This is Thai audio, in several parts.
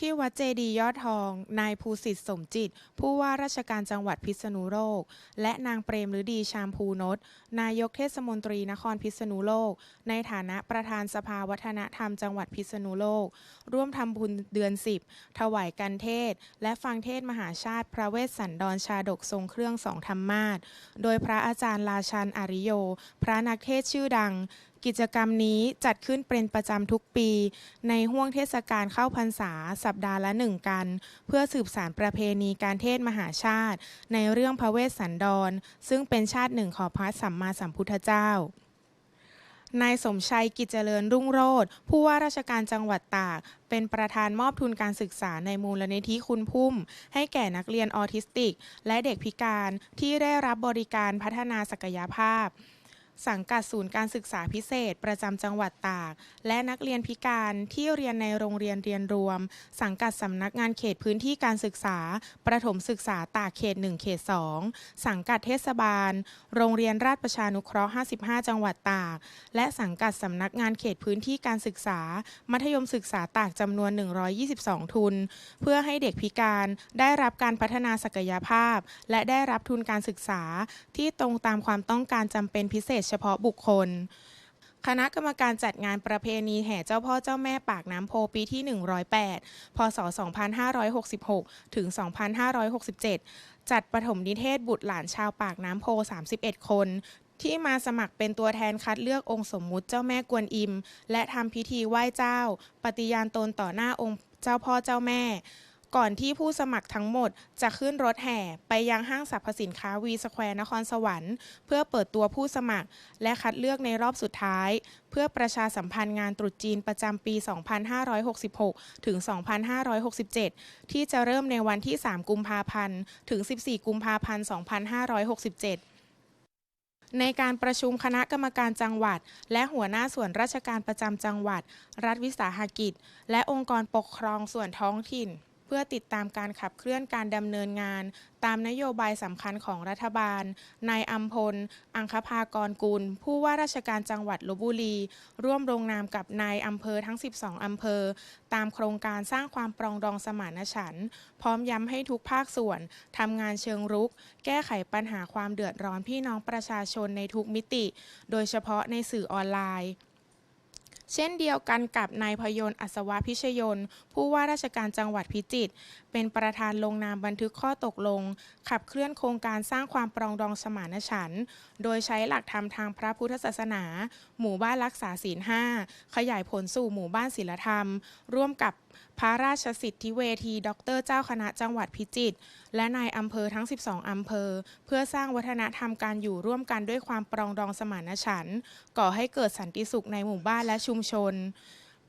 ที่วัดเจดีย์ยอดทอง นายภูสิทธิ์สมจิต ผู้ว่าราชการจังหวัดพิษณุโลก และนางเปรมฤดีชามพูนศนายกเทศมนตรีนครพิษณุโลก ในฐานะประธานสภาวัฒนธรรมจังหวัดพิษณุโลก ร่วมทำบุญเดือน 10 ถวายกันเทศ และฟังเทศมหาชาติพระเวสสันดรชาดกทรงเครื่องสองธรรมาสน์โดยพระอาจารย์ราชันอาริโย พระนักเทศชื่อดัง กิจกรรมนี้จัดขึ้นเป็นประจำทุกปี ในห่วงเทศกาลเข้าพรรษา สัปดาห์ละหนึ่งกัน เพื่อสืบสารประเพณีการเทศมหาชาติ ในเรื่องพระเวสสันดร ซึ่งเป็นชาติหนึ่งของพระสัมมาสัมพุทธเจ้านายสมชัยกิจเจริญรุ่งโรจน์ผู้ว่าราชการจังหวัดตาก เป็นประธานมอบทุนการศึกษาในมูลนิธิคุณพุ่ม ให้แก่นักเรียนออทิสติก และเด็กพิการที่ได้รับบริการพัฒนาศักยภาพ สังกัดศูนย์การศึกษาพิเศษ ประจำจังหวัดตาก และนักเรียนพิการที่เรียนในโรงเรียนเรียนรวม สังกัดสำนักงานเขตพื้นที่การศึกษา ประถมศึกษาตากเขต 1 เขต 2 สังกัดเทศบาล โรงเรียนราชประชานุเคราะห์ 55 จังหวัดตาก และสังกัดสำนักงานเขตพื้นที่การศึกษา มัธยมศึกษาตากจำนวน 122 ทุน เพื่อให้เด็กพิการได้รับการพัฒนาศักยภาพ และได้รับทุนการศึกษาที่ตรงตามความต้องการจำเป็นพิเศษเฉพาะบุคคล คณะกรรมการจัดงานประเพณีแห่เจ้าพ่อเจ้าแม่ปากน้ำโพปีที่ 108 พศ 2566 ถึง 2567 จัดปฐมนิเทศบุตรหลานชาวปากน้ำโพ 31 คนที่มาสมัครเป็นตัวแทนคัดเลือกองค์สมมุติเจ้าแม่กวนอิม และทำพิธีไหว้เจ้า ปฏิญาณตนต่อหน้าองค์เจ้าพ่อเจ้าแม่ ก่อนที่ผู้สมัครทั้งหมดจะขึ้นรถแห่ ไปยังห้างสรรพสินค้าวีสแควร์นครสวรรค์เพื่อเปิดตัวผู้สมัคร และคัดเลือกในรอบสุดท้าย เพื่อประชาสัมพันธ์งานตรุษจีนประจำปี 2566 ถึง 2567 ที่จะเริ่มในวันที่ 3 กุมภาพันธ์ ถึง 14 กุมภาพันธ์ 2567ในการประชุมคณะกรรมการจังหวัด และหัวหน้าส่วนราชการประจำจังหวัด รัฐวิสาหกิจ และองค์กรปกครองส่วนท้องถิ่น พื่อติดตามการขับเคลื่อนการดำเนินงาน ตามนโยบายสำคัญของรัฐบาล นายอัมพล อังคภากรกุล ผู้ว่าราชการจังหวัดลบบุรี ร่วมลงนามกับนายอำเภอทั้ง 12 อำเภอ ตามโครงการสร้างความปรองดองสมานฉันท์พร้อมย้ำให้ทุกภาคส่วนทำงานเชิงรุก แก้ไขปัญหาความเดือดร้อนพี่น้องประชาชนในทุกมิติ โดยเฉพาะในสื่อออนไลน์ เช่นเดียวกันกับนายพยนต์อัศวพิชยนผู้ว่าราชการจังหวัดพิจิตรเป็นประธานลงนามบันทึกข้อตกลง ขับเคลื่อนโครงการสร้างความปรองดองสมานฉันท์โดยใช้หลักธรรมทางพระพุทธศาสนา หมู่บ้านรักษาศีลห้าขยายผลสู่หมู่บ้านศีลธรรม ร่วมกับพระราชสิทธิเวทีด็อกเตอร์เจ้าคณะจังหวัดพิจิตรและนายอำเภอทั้ง 12 อำเภอ เพื่อสร้างวัฒนธรรมการอยู่ร่วมกันด้วยความปรองดองสมานฉันท์ก่อให้เกิดสันติสุขในหมู่บ้านและชุมชน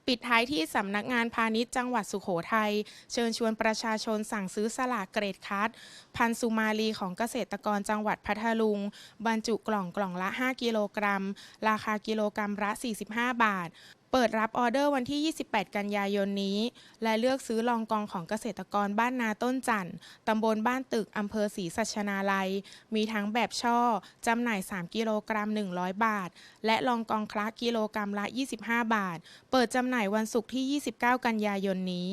ปิดท้ายที่สำนักงานพาณิชย์จังหวัดสุโขทัยเชิญชวนประชาชนสั่งซื้อสลากเกรดคัด พันสุมาลีของเกษตรกรจังหวัดพัทลุง บรรจุกล่องกล่องละ 5 กิโลกรัม ราคากิโลกรัมละ 45 บาท เปิดรับออเดอร์วันที่ 28 กันยายนนี้ และเลือกซื้อลองกองของเกษตรกรบ้านนาต้นจันทร์ตำบลบ้านตึกอำเภอศรีสัชนาลัย มีทั้งแบบช่อ จำหน่าย 3 กิโลกรัม 100 บาท และลองกองคละกิโลกรัมละ 25 บาท เปิดจำหน่ายวันศุกร์ที่ 29 กันยายนนี้